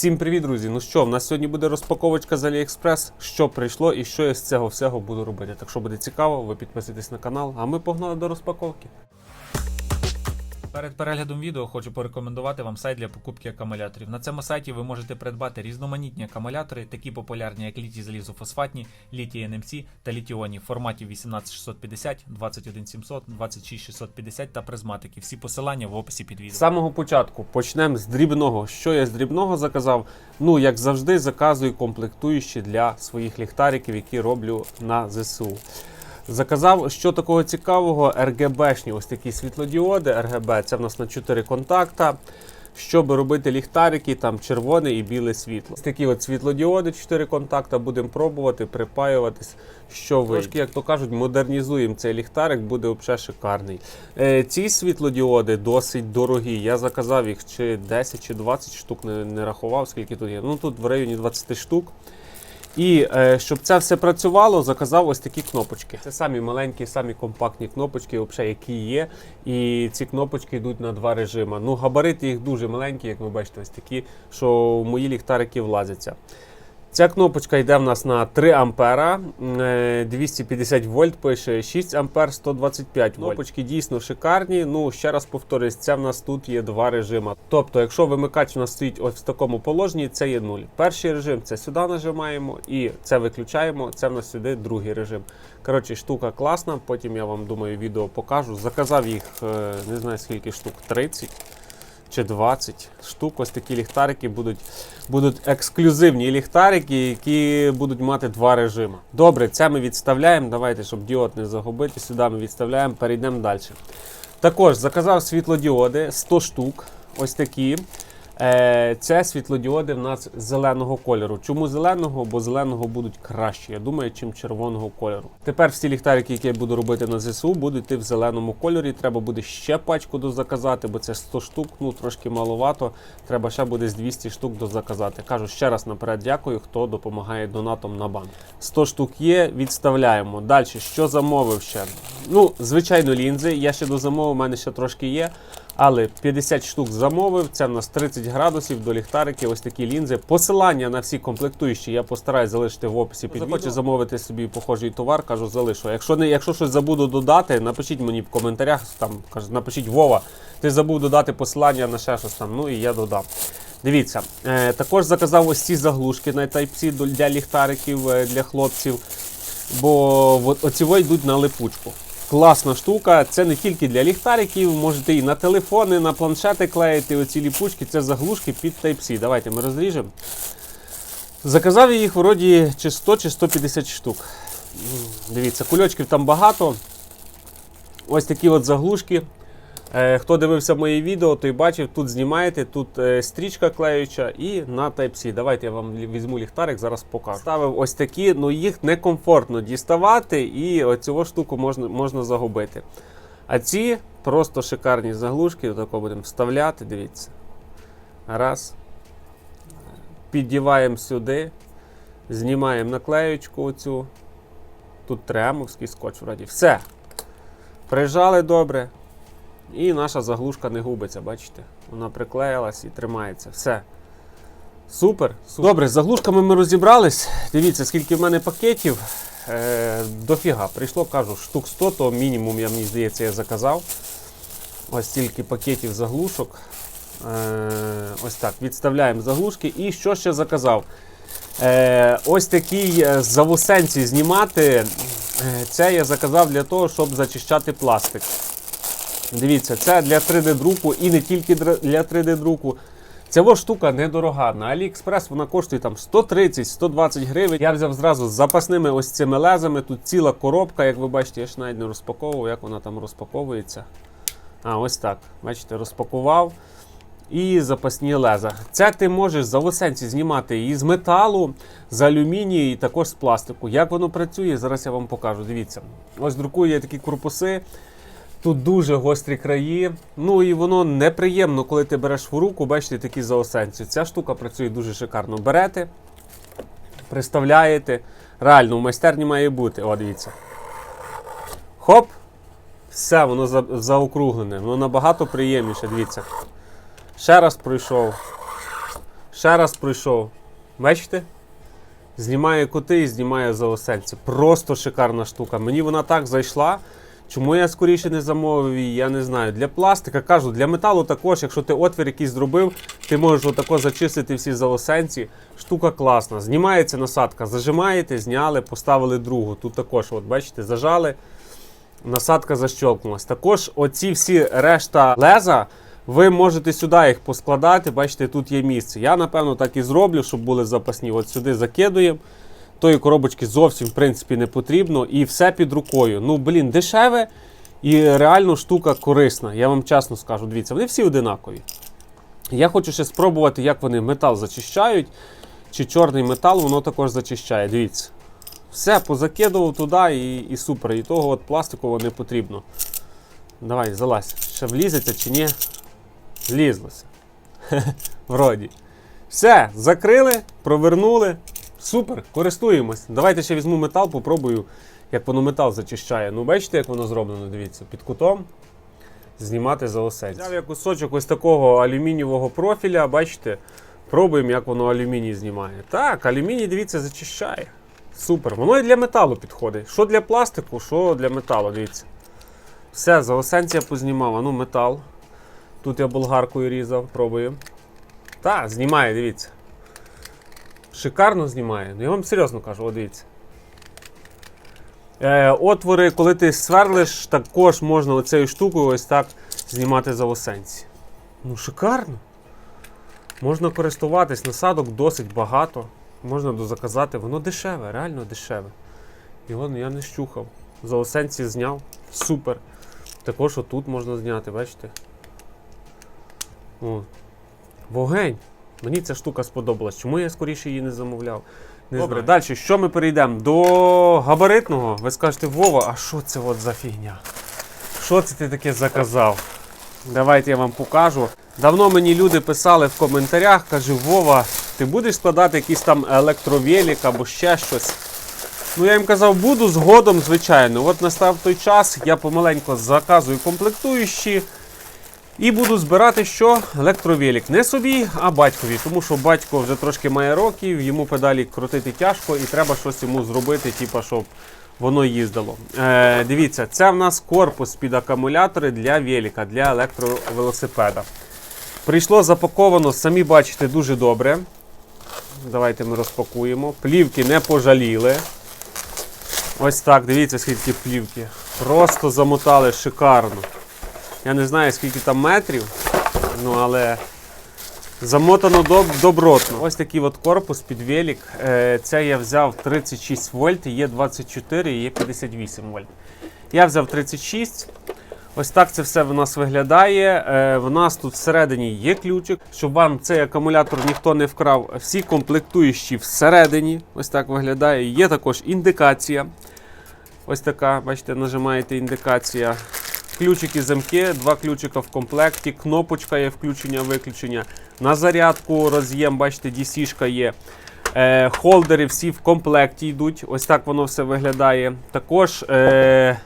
Всім привіт, друзі! Ну що, в нас сьогодні буде розпаковочка з AliExpress, що прийшло і що я з цього всього буду робити. Так що буде цікаво, ви підписуйтесь на канал, а ми погнали до розпаковки. Перед переглядом відео хочу порекомендувати вам сайт для покупки акумуляторів. На цьому сайті ви можете придбати різноманітні акумулятори, такі популярні, як літій залізофосфатні, літій NMC та літіоні в форматі 18650, 21700, 26650 та призматики. Всі посилання в описі під З самого початку почнемо з дрібного. Що я з дрібного заказав? Ну, як завжди, заказую комплектуючі для своїх ліхтариків, які роблю на ЗСУ. Заказав, що такого цікавого, RGB-шні ось такі світлодіоди. RGB це в нас на 4 контакта. Щоб робити ліхтарики, там червоне і біле світло. Ось такі от світлодіоди, 4 контакта, будемо пробувати, припаюватись, що ви. Трошки, як то кажуть, модернізуємо цей ліхтарик, буде взагалі шикарний. Е, ці світлодіоди досить дорогі. Я заказав їх чи 10 чи 20 штук, не, не рахував, скільки тут є. Ну тут в районі 20 штук. І е, щоб це все працювало, заказав ось такі кнопочки. Це самі маленькі, самі компактні кнопочки, взагалі, які є. І ці кнопочки йдуть на два режими. Ну, габарити їх дуже маленькі, як ви бачите, ось такі, що в мої ліхтарики влазяться. Ця кнопочка йде в нас на 3 ампера, е, 250 вольт пише, 6 ампер 125 вольт. Кнопочки дійсно шикарні. Ну, ще раз повторюсь, це в нас тут є два режими. Тобто, якщо вимикач у нас стоїть ось в такому положенні, це є 0. Перший режим це сюди нажимаємо і це виключаємо. Це в нас сюди другий режим. Коротше, штука класна. Потім я вам думаю, відео покажу. Заказав їх, е, не знаю скільки штук, 30 чи 20 штук. Ось такі ліхтарики будуть, будуть ексклюзивні ліхтарики, які будуть мати два режими. Добре, це ми відставляємо. Давайте, щоб діод не загубити. Сюди ми відставляємо, перейдемо далі. Також заказав світлодіоди 100 штук. Ось такі. Е, Це світлодіоди в нас зеленого кольору. Чому зеленого? Бо зеленого будуть краще, я думаю, чим червоного кольору. Тепер всі ліхтарики, які я буду робити на ЗСУ, будуть йти в зеленому кольорі. Треба буде ще пачку дозаказати, бо це 100 штук, ну трошки маловато. Треба ще буде з 200 штук дозаказати. Кажу ще раз наперед дякую, хто допомагає донатом на банк. 100 штук є, відставляємо. Далі, що замовив ще? Ну, звичайно, лінзи. Я ще дозамовив, у мене ще трошки є. Але 50 штук замовив, це в нас 30 градусів до ліхтариків, ось такі лінзи. Посилання на всі комплектуючі я постараюсь залишити в описі під відео. Замовити собі похожий товар, кажу, залишу. Якщо не, якщо щось забуду додати, напишіть мені в коментарях, там кажу, напишіть Вова, ти забув додати посилання на ще щось там. Ну і я додам. Дивіться, е, також заказав ось ці заглушки на Type-C для ліхтариків е, для хлопців. Бо оці йдуть на липучку. Класна штука, це не тільки для ліхтариків, можете і на телефони, на планшети клеїти оці ліпучки, це заглушки під Type-C. Давайте ми розріжемо. Заказав їх вроді чи 100 чи 150 штук. Дивіться, кульочків там багато. Ось такі от заглушки. Е, Хто дивився моє відео, той бачив, тут знімаєте, тут е, стрічка клеюча і на Type-C. Давайте я вам візьму ліхтарик, зараз покажу. Ставив ось такі, ну їх некомфортно діставати, і оцю штуку можна, можна загубити. А ці просто шикарні заглушки, отако будемо вставляти, дивіться. Раз. Піддіваємо сюди, знімаємо наклеючку оцю. Тут тремовський скотч вроді. Все. Прижали добре. І наша заглушка не губиться, бачите? Вона приклеїлась і тримається. Все. Супер. супер. Добре, з заглушками ми розібрались. Дивіться, скільки в мене пакетів. Е, дофіга. Прийшло, кажу, штук 100, то мінімум, я мені здається, я заказав. Ось стільки пакетів заглушок. Е, ось так, відставляємо заглушки. І що ще заказав? Е, ось такий е, завусенці знімати. Е, Це я заказав для того, щоб зачищати пластик. Дивіться, це для 3D-друку і не тільки для 3D-друку. Ця штука недорога. На AliExpress вона коштує там 130-120 гривень. Я взяв зразу з запасними ось цими лезами. Тут ціла коробка, як ви бачите, я ж навіть не розпаковував, як вона там розпаковується. А, ось так. Бачите, розпакував. І запасні леза. Це ти можеш за лосенці знімати і з металу, з алюмінію, і також з пластику. Як воно працює, зараз я вам покажу. Дивіться. Ось друкую я такі корпуси. Тут дуже гострі краї. Ну і воно неприємно, коли ти береш в руку, бачите, такі заосенці. Ця штука працює дуже шикарно. Берете, приставляєте. Реально, в майстерні має бути. О, дивіться. Хоп! Все, воно за- заокруглене. Воно набагато приємніше, дивіться. Ще раз пройшов. Ще раз пройшов. Бачите? Знімає кути і знімає заосельці. Просто шикарна штука. Мені вона так зайшла. Чому я скоріше не замовив її, я не знаю. Для пластика кажу, для металу також, якщо ти отвір якийсь зробив, ти можеш отако зачистити всі заосенці. Штука класна. Знімається насадка, зажимаєте, зняли, поставили другу. Тут також, от бачите, зажали, насадка защелкнулась. Також оці всі решта леза. Ви можете сюди їх поскладати, бачите, тут є місце. Я, напевно, так і зроблю, щоб були запасні. От сюди закидуємо. Тої коробочки зовсім в принципі не потрібно. І все під рукою. Ну, блін, дешеве і реально штука корисна. Я вам чесно скажу. Дивіться, вони всі одинакові. Я хочу ще спробувати, як вони метал зачищають. Чи чорний метал воно також зачищає. Дивіться. Все, позакидував туди і, і супер. І того от пластикового не потрібно. Давай, залазь. Ще влізеться чи ні? Влізлося. Вроді. Все, закрили, провернули. Супер, користуємось. Давайте ще візьму метал, попробую, як воно метал зачищає. Ну, бачите, як воно зроблено, дивіться, під кутом. Знімати за осець. Взяв я кусочок ось такого алюмінієвого профіля, бачите, пробуємо, як воно алюміній знімає. Так, алюміній, дивіться, зачищає. Супер. Воно і для металу підходить. Що для пластику, що для металу, дивіться. Все, заосенція познімав. Ну, метал. Тут я болгаркою різав, пробую. Так, знімає, дивіться. Шикарно знімає. Ну я вам серйозно кажу, о, дивіться. Е, отвори, коли ти сверлиш, також можна оцею штукою ось так знімати заосенці. Ну, шикарно. Можна користуватись, насадок досить багато. Можна дозаказати, воно дешеве, реально дешеве. Його я не щухав. Заосенці зняв. Супер. Також отут можна зняти, бачите? О. Вогень. Мені ця штука сподобалась. Чому я скоріше її не замовляв? Не Добре. Далі, що ми перейдемо? До габаритного. Ви скажете, Вова, а що це от за фігня? Що це ти таке заказав? Давайте я вам покажу. Давно мені люди писали в коментарях, каже, Вова, ти будеш складати якийсь там електровелик або ще щось. Ну, я їм казав, буду згодом, звичайно. От настав той час, я помаленько заказую комплектуючі. І буду збирати що? Електровелик. Не собі, а батькові. Тому що батько вже трошки має років, йому педалі крутити тяжко і треба щось йому зробити, типу, щоб воно їздило. Е, дивіться, це в нас корпус під акумулятори для велика, для електровелосипеда. Прийшло запаковано, самі бачите, дуже добре. Давайте ми розпакуємо. Плівки не пожаліли. Ось так, дивіться, скільки плівки. Просто замотали шикарно. Я не знаю, скільки там метрів, ну але замотано доб- добротно. Ось такий от корпус під велик. Е, Це я взяв 36 вольт, є 24 і є 58 вольт. Я взяв 36. Ось так це все в нас виглядає. Е, В нас тут всередині є ключик, щоб вам цей акумулятор ніхто не вкрав. Всі комплектуючі всередині. Ось так виглядає. Є також індикація. Ось така, бачите, нажимаєте індикація. Ключики замки, два ключика в комплекті, кнопочка є включення-виключення. На зарядку роз'єм, бачите, DC-шка є. Е, холдери всі в комплекті йдуть. Ось так воно все виглядає. Також, е,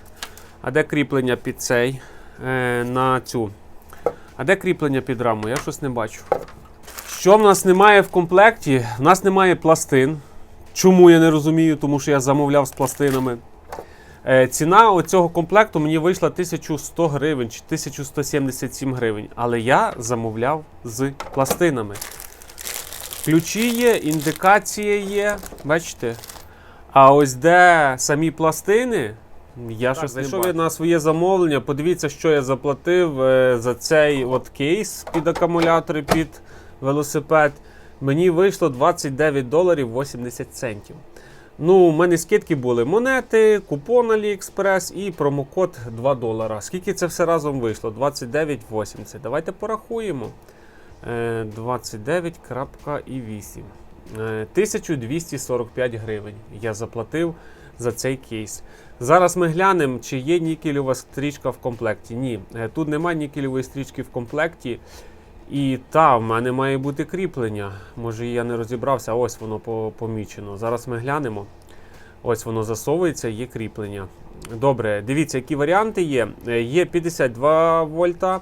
а де кріплення під цей? Е, на цю. А де кріплення під раму? Я щось не бачу. Що в нас немає в комплекті? В нас немає пластин. Чому я не розумію, тому що я замовляв з пластинами. Е, Ціна оцього комплекту мені вийшла 1100 гривень чи 1177 гривень. Але я замовляв з пластинами. Ключі є, індикація є, бачите? А ось де самі пластини, я щось не зайшов на своє замовлення. Подивіться, що я заплатив е, за цей от кейс під акумулятори під велосипед. Мені вийшло 29 доларів 80 центів. Ну, у мене скидки були монети, купон AliExpress і промокод 2 долара. Скільки це все разом вийшло? 29,80. Давайте порахуємо. Е, 29,8. Е, 1245 гривень я заплатив за цей кейс. Зараз ми глянемо, чи є нікелева стрічка в комплекті. Ні, е, тут немає нікелевої стрічки в комплекті. І та, в мене має бути кріплення. Може, я не розібрався, ось воно по- помічено. Зараз ми глянемо. Ось воно засовується, є кріплення. Добре, дивіться, які варіанти є. Е, Є 52 вольта,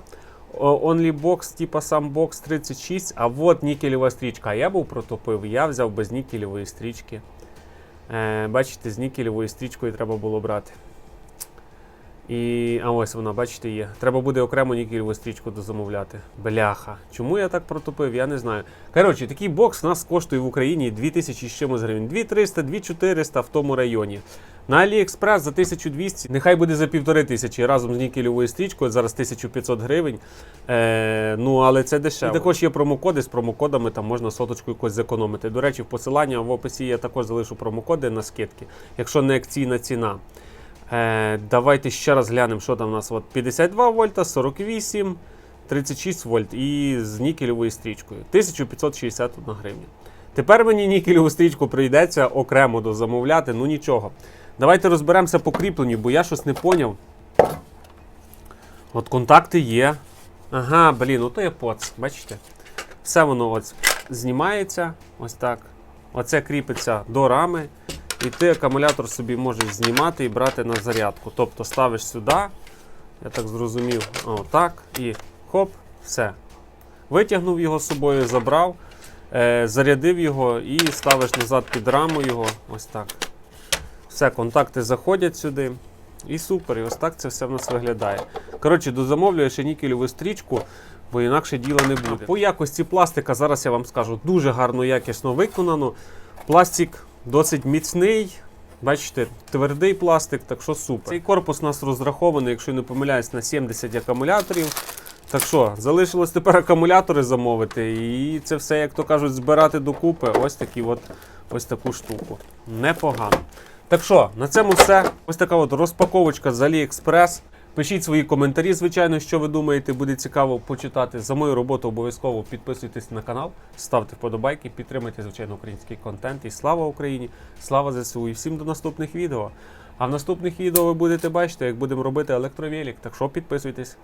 Onlybox, типа сам бокс 36, а от нікелева стрічка. Я був протопив, я взяв без нікелевої стрічки. Е, бачите, з нікелевою стрічкою треба було брати. І. А ось вона, бачите, є. Треба буде окремо нікелеву стрічку дозамовляти. Бляха. Чому я так протопив, я не знаю. Коротше, такий бокс нас коштує в Україні 2000 з чимось гривень. 2300, 2400 в тому районі. На AliExpress за 1200, нехай буде за 1500 разом з нікелевою стрічкою, зараз 1500 гривень. Е, ну, але це дешево. І також є промокоди, з промокодами там можна соточку якось зекономити. До речі, в посиланні в описі я також залишу промокоди на скидки, якщо не акційна ціна. Е, давайте ще раз глянемо, що там у нас. От 52 вольта, 48, 36 вольт і з нікелевою стрічкою. 1561 гривня. Тепер мені нікелеву стрічку прийдеться окремо дозамовляти, ну нічого. Давайте розберемося по кріпленню, бо я щось не поняв. От контакти є. Ага, блін, ото є поц, бачите? Все воно ось знімається, ось так. Оце кріпиться до рами. І ти акумулятор собі можеш знімати і брати на зарядку. Тобто ставиш сюди, я так зрозумів, отак, і хоп, все. Витягнув його з собою, забрав, е, зарядив його і ставиш назад під раму його. Ось так. Все, контакти заходять сюди. І супер, і ось так це все в нас виглядає. Коротше, дозамовлюю ще нікелеву стрічку, бо інакше діла не буде. По якості пластика, зараз я вам скажу, дуже гарно якісно виконано. Пластик досить міцний. Бачите, твердий пластик, так що супер. Цей корпус у нас розрахований, якщо не помиляюсь, на 70 акумуляторів. Так що, залишилось тепер акумулятори замовити, і це все, як то кажуть, збирати докупи. Ось такі от, ось таку штуку. Непогано. Так що, на цьому все. Ось така от розпаковочка з AliExpress. Пишіть свої коментарі, звичайно, що ви думаєте, буде цікаво почитати. За мою роботу обов'язково підписуйтесь на канал, ставте вподобайки, підтримайте, звичайно, український контент. І слава Україні! Слава ЗСУ! І всім до наступних відео. А в наступних відео ви будете бачити, як будемо робити електровілік. Так що підписуйтесь.